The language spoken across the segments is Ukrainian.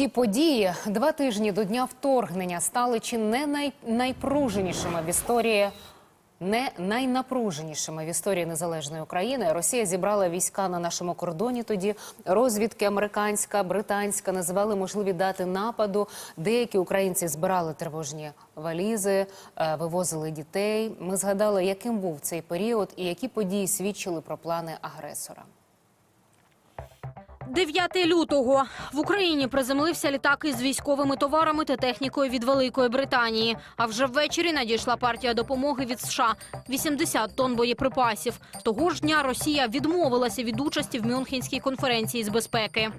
Ті події два тижні до дня вторгнення стали чи не най... найпруженішими в історії. Не найнапруженішими в історії незалежної України Росія зібрала війська на нашому кордоні. Тоді розвідки американська, британська називали можливі дати нападу. Деякі українці збирали тривожні валізи, е, вивозили дітей. Ми згадали, яким був цей період і які події свідчили про плани агресора. 9 лютого в Україні приземлився літак із військовими товарами та технікою від Великої Британії. А вже ввечері надійшла партія допомоги від США – 80 тонн боєприпасів. Того ж дня Росія відмовилася від участі в Мюнхенській конференції з безпеки.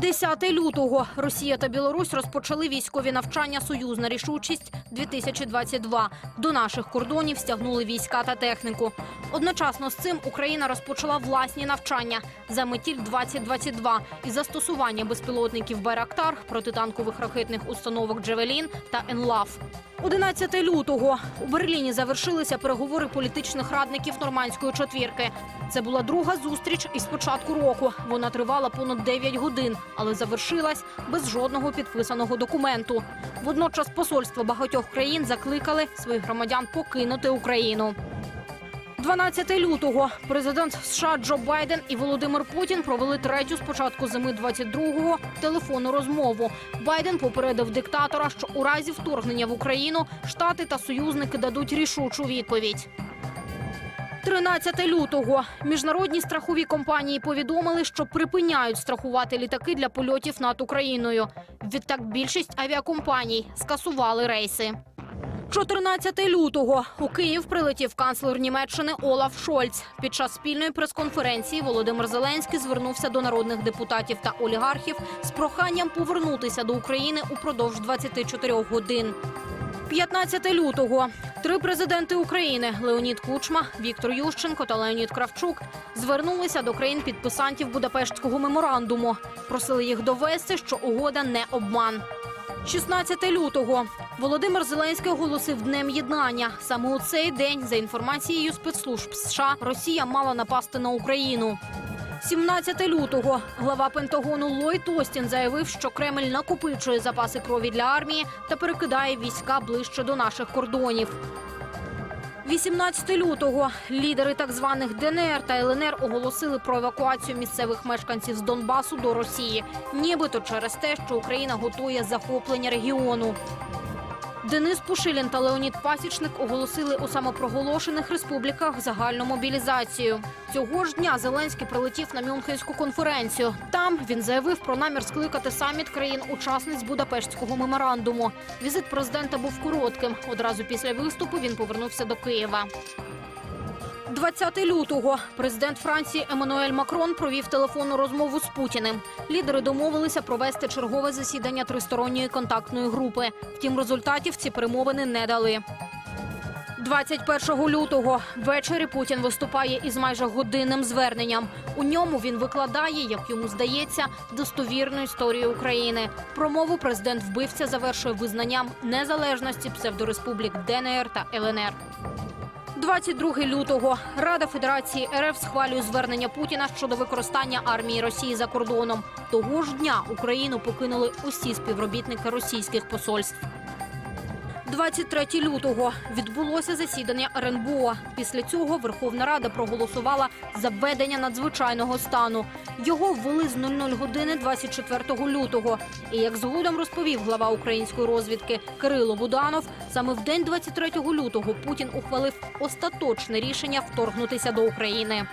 10 лютого Росія та Білорусь розпочали військові навчання «Союзна рішучість 2022 До наших кордонів стягнули війська та техніку. Одночасно з цим Україна розпочала власні навчання за метіль 2022 і застосування безпілотників Байрактар, протитанкових ракетних установок Джевелін та Енлав. 11 лютого у Берліні завершилися переговори політичних радників нормандської четвірки. Це була друга зустріч із початку року. Вона тривала понад 9 годин, але завершилась без жодного підписаного документу. Водночас посольства багатьох країн закликали своїх громадян покинути Україну. 12 лютого президент США Джо Байден і Володимир Путін провели третю з початку зими 22-го телефонну розмову. Байден попередив диктатора, що у разі вторгнення в Україну штати та союзники дадуть рішучу відповідь. 13 лютого міжнародні страхові компанії повідомили, що припиняють страхувати літаки для польотів над Україною. Відтак більшість авіакомпаній скасували рейси. 14 лютого у Київ прилетів канцлер Німеччини Олаф Шольц. Під час спільної прес-конференції Володимир Зеленський звернувся до народних депутатів та олігархів з проханням повернутися до України упродовж 24 годин. 15 лютого три президенти України Леонід Кучма, Віктор Ющенко та Леонід Кравчук звернулися до країн підписантів Будапештського меморандуму. Просили їх довести, що угода не обман. 16 лютого Володимир Зеленський оголосив днем єднання. Саме у цей день, за інформацією спецслужб США, Росія мала напасти на Україну. 17 лютого глава Пентагону Ллойд Остін заявив, що Кремль накопичує запаси крові для армії та перекидає війська ближче до наших кордонів. 18 лютого лідери так званих ДНР та ЛНР оголосили про евакуацію місцевих мешканців з Донбасу до Росії, нібито через те, що Україна готує захоплення регіону. Денис Пушилін та Леонід Пасічник оголосили у самопроголошених республіках загальну мобілізацію. Цього ж дня Зеленський прилетів на Мюнхенську конференцію. Там він заявив про намір скликати саміт країн-учасниць Будапештського меморандуму. Візит президента був коротким. Одразу після виступу він повернувся до Києва. 20 лютого президент Франції Еммануель Макрон провів телефонну розмову з Путіним. Лідери домовилися провести чергове засідання тристоронньої контактної групи. Втім, результатів ці перемовини не дали. 21 лютого ввечері Путін виступає із майже годинним зверненням. У ньому він викладає, як йому здається, достовірну історію України. Промову президент вбивця завершує визнанням незалежності псевдореспублік ДНР та ЛНР. 22 лютого Рада Федерації РФ схвалює звернення Путіна щодо використання армії Росії за кордоном. Того ж дня Україну покинули усі співробітники російських посольств. 23 лютого відбулося засідання РНБО. Після цього Верховна Рада проголосувала за введення надзвичайного стану. Його ввели з 00 години 24 лютого. І як згодом розповів глава української розвідки Кирило Буданов, саме в день 23 лютого Путін ухвалив остаточне рішення вторгнутися до України.